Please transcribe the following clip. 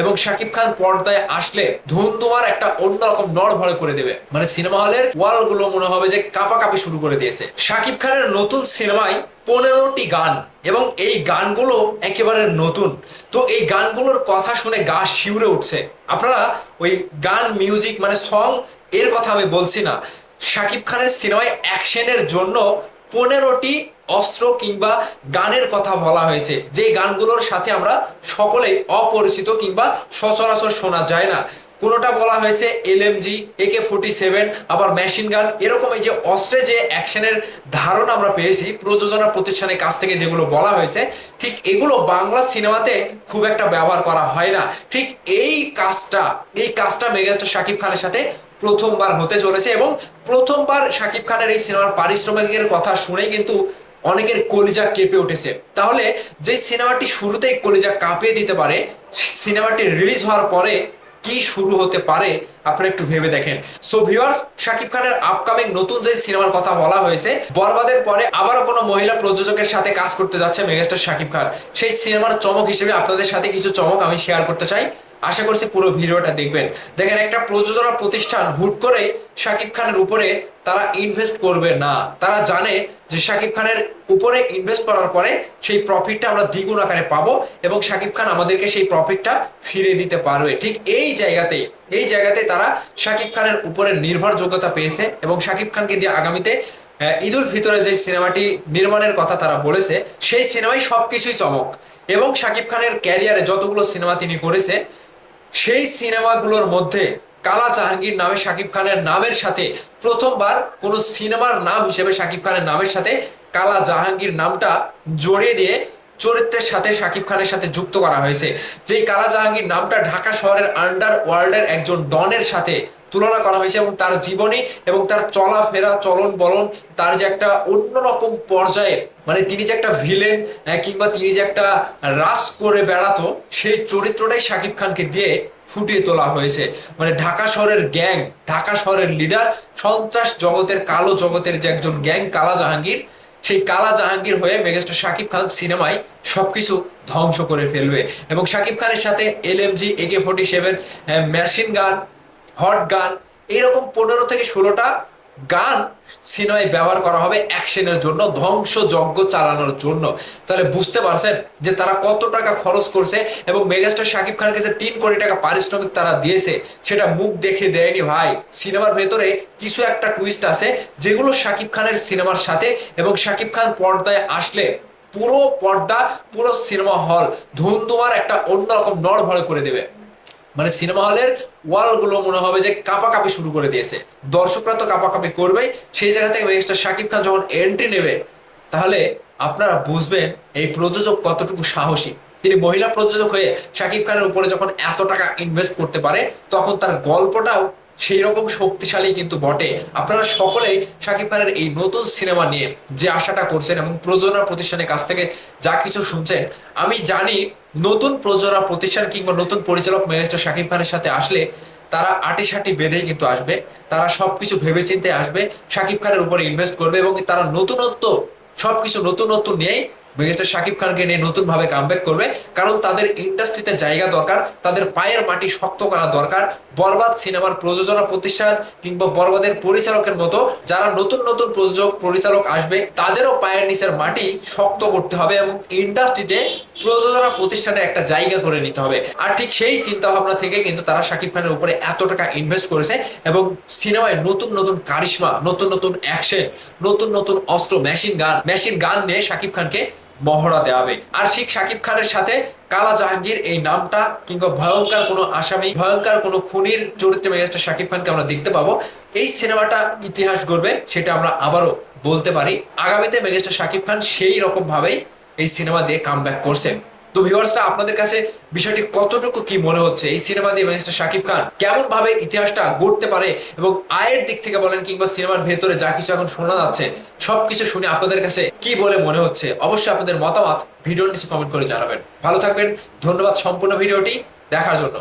এবং শাকিব খান পর্দায় আসলে ধুমধুমার একটা অন্যরকম নড় ভরে করে দেবে। মানে সিনেমা হলের ওয়ালগুলো মনে হবে যে কাঁপাকাঁপি শুরু করে দিয়েছে। শাকিব খানের নতুন সিনেমায় পনেরোটি গান এবং এই গানগুলো একেবারে নতুন। তো এই গানগুলোর কথা শুনে গা শিউরে উঠছে। আপনারা ওই গান, মিউজিক মানে সং এর কথা আমি বলছি না। শাকিব খানের সিনেমায় অ্যাকশনের জন্য পনেরোটি অস্ত্র কিংবা গানের কথা বলা হয়েছে। যে গানগুলোর সাথে আমরা সকলেই অপরিচিত কিংবা সচরাচর শোনা যায় না। কোনোটা বলা হয়েছে এলএমজি একে ফোর্টি সেভেন আবার মেশিন গান। এরকম এই যে অস্ত্রে যে অ্যাকশনের ধারণা আমরা পেয়েছি, প্রযোজনা প্রতিষ্ঠানের কাছ থেকে যেগুলো বলা হয়েছে, ঠিক এগুলো বাংলা সিনেমাতে খুব একটা ব্যবহার করা হয় না। ঠিক এই কাজটা এই কাজটা মেগাস্টার শাকিব খানের সাথে প্রথমবার হতে চলেছে এবং প্রথমবার শাকিব খানের এই সিনেমার পারিশ্রমিকের কথা শুনে কিন্তু অনেকের কলিজা কেঁপে উঠেছে। তাহলে যে সিনেমাটি শুরুতেই কলিজা কাঁপিয়ে দিতে পারে সিনেমাটি রিলিজ হওয়ার পরে কি শুরু হতে পারে, আপনারা একটু ভেবে দেখেন। সো ভিউয়ার্স শাকিব খানের আপকামিং নতুন যে সিনেমার কথা বলা হয়েছে, বরবাদের পরে আবারও কোনো মহিলা প্রযোজকের সাথে কাজ করতে যাচ্ছে মেগাস্টার শাকিব খান। সেই সিনেমার চমক হিসেবে আপনাদের সাথে কিছু চমক আমি শেয়ার করতে চাই। আশা করছি পুরো ভিডিওটা দেখবেন। দেখেন, একটা প্রযোজনা প্রতিষ্ঠান হুট করে শাকিব খানের উপরে তারা ইনভেস্ট করবে না। তারা জানে যে শাকিব খানের উপরে ইনভেস্ট করার পরে সেই প্রফিটটা আমরা দ্বিগুণ আকারে পাবো এবং শাকিব খান আমাদেরকে সেই প্রফিটটা ফিরে দিতে পারবে। ঠিক এই জায়গাতে এই জায়গাতে তারা শাকিব খানের উপরে নির্ভরযোগ্যতা পেয়েছে এবং শাকিব খানকে দিয়ে আগামীতে ঈদুল ফিতরে যে সিনেমাটি নির্মাণের কথা তারা বলেছে, সেই সিনেমায় সবকিছুই চমক। এবং শাকিব খানের ক্যারিয়ারে যতগুলো সিনেমা তিনি করেছে সেই সিনেমাগুলোর মধ্যে কালা জাহাঙ্গীর নামে শাকিব খানের নামের সাথে প্রথমবার কোনো সিনেমার নাম হিসেবে শাকিব খানের নামের সাথে কালা জাহাঙ্গীর নামটা জড়িয়ে দিয়ে চরিত্রের সাথে শাকিব খানের সাথে যুক্ত করা হয়েছে। যেই কালা জাহাঙ্গীর নামটা ঢাকা শহরের আন্ডার ওয়ার্ল্ডের একজন ডনের সাথে তুলনা করা হয়েছে এবং তার জীবনী এবং তার চলাফেরা চলন বলন তার যে একটা অন্যরকম পর্যায়ের মানে তিনি যে একটা ভিলেন কিংবা তিনি যে একটা রাস করে বেড়াতো, সেই চরিত্রটাই শাকিব খানকে দিয়ে ফুটিয়ে তোলা হয়েছে। মানে ঢাকা শহরের গ্যাং ঢাকা শহরের লিডার সন্ত্রাস জগতের, কালো জগতের যে একজন গ্যাং কালা জাহাঙ্গীর, সেই কালা জাহাঙ্গীর হয়ে মেগাস্টার শাকিব খান সিনেমায় সবকিছু ধ্বংস করে ফেলবে। এবং শাকিব খানের সাথে LMG AK forty seven machine gun hot gun এইরকম পনেরো থেকে ষোলোটা গান সিনেমায় ব্যবহার করা হবে অ্যাকশনের জন্য, ধ্বংসযজ্ঞ চালানোর জন্য। তাহলে বুঝতে পারছেন যে তারা কত টাকা খরচ করছে এবং মেগাস্টার শাকিব খানকে যে তিন কোটি টাকা পারিশ্রমিক তারা দিয়েছে, সেটা মুখ দেখে দেয়নি ভাই। সিনেমার ভেতরে কিছু একটা টুইস্ট আছে, যেগুলো শাকিব খানের সিনেমার সাথে এবং শাকিব খান পর্দায় আসলে পুরো পর্দা, পুরো সিনেমা হল ধুমধুমার একটা অন্যরকম নড় ভরে করে দেবে। মানে সিনেমা হলের ওয়ালগুলো মনে হবে যে কাঁপাকাঁপি শুরু করে দিয়েছে। দর্শকরা তো কাঁপাকাঁপি করবেই। সেই জায়গা থেকে মেগাস্টার শাকিব খান যখন এন্ট্রি নেবে, তাহলে আপনারা বুঝবেন এই প্রযোজক কতটুকু সাহসী। তিনি মহিলা প্রযোজক হয়ে শাকিব খানের উপরে যখন এত টাকা ইনভেস্ট করতে পারে, তখন তার গল্পটাও সেই রকম শক্তিশালী কিন্তু বটে। আপনারা সকলেই শাকিব খানের এই নতুন সিনেমা নিয়ে যে আশাটা করছেন এবং প্রযোজনা প্রতিষ্ঠানের কাছ থেকে যা কিছু শুনছেন, আমি জানি নতুন প্রযোজনা প্রতিষ্ঠান কিংবা নতুন পরিচালক মেগাস্টার শাকিব খানের সাথে আসলে তারা আটি সাটি বেঁধেই কিন্তু আসবে। তারা সব সবকিছু ভেবেচিন্তে আসবে শাকিব খানের উপরে ইনভেস্ট করবে এবং তারা নতুনত্ব, সবকিছু নতুনত্ব নিয়েই মেগাস্টার শাকিব খানকে নিয়ে নতুন ভাবে কামব্যাক করবে। কারণ তাদের ইন্ডাস্ট্রিতে জায়গা দরকার, তাদের পায়ের মাটি শক্ত করা দরকার। বরবাদ সিনেমার প্রযোজনা প্রতিষ্ঠান কিংবা বরবাদের পরিচালকের মতো যারা নতুন নতুন প্রযোজক, পরিচালক আসবে, তাদেরও পায়ের নিচের মাটি শক্ত করতে হবে এবং ইন্ডাস্ট্রিতে প্রযোজনা প্রতিষ্ঠানে একটা জায়গা করে নিতে হবে। আর ঠিক সেই চিন্তা ভাবনা থেকে কিন্তু তারা শাকিব খানের উপরে এত টাকা ইনভেস্ট করেছে এবং সিনেমায় নতুন নতুন কারিশমা, নতুন নতুন অ্যাকশন নতুন নতুন অস্ত্র মেশিন গান মেশিন গান নিয়ে শাকিব খানকে মহড়া দেওয়া হবে। আর শিখ সাকিব খানের সাথে কালা জাহাঙ্গীর এই নামটা কিংবা ভয়ঙ্কর কোনো আসামি, ভয়ঙ্কর কোনো খুনির চরিত্রে মেগাস্টার সাকিব খানকে আমরা দেখতে পাবো। এই সিনেমাটা ইতিহাস গড়বে, সেটা আমরা আবারও বলতে পারি। আগামীতে মেগাস্টার সাকিব খান সেই রকম ভাবেই এই সিনেমা দিয়ে কাম করছে। তো ভিউয়ার্সটা আপনাদের কাছে বিষয়টি কতটুকু কি মনে হচ্ছে? এই সিনেমা দিয়ে মিস্টার শাকিব খান কেমন ভাবে ইতিহাসটা গড়তে পারে এবং আয়ের দিক থেকে বলেন কিংবা সিনেমার ভেতরে যা কিছু এখন শোনা যাচ্ছে, সবকিছু শুনে আপনাদের কাছে কি বলে মনে হচ্ছে? অবশ্যই আপনাদের মতামত ভিডিওর নিচে কমেন্ট করে জানাবেন। ভালো থাকবেন, ধন্যবাদ সম্পূর্ণ ভিডিওটি, দেখার জন্য।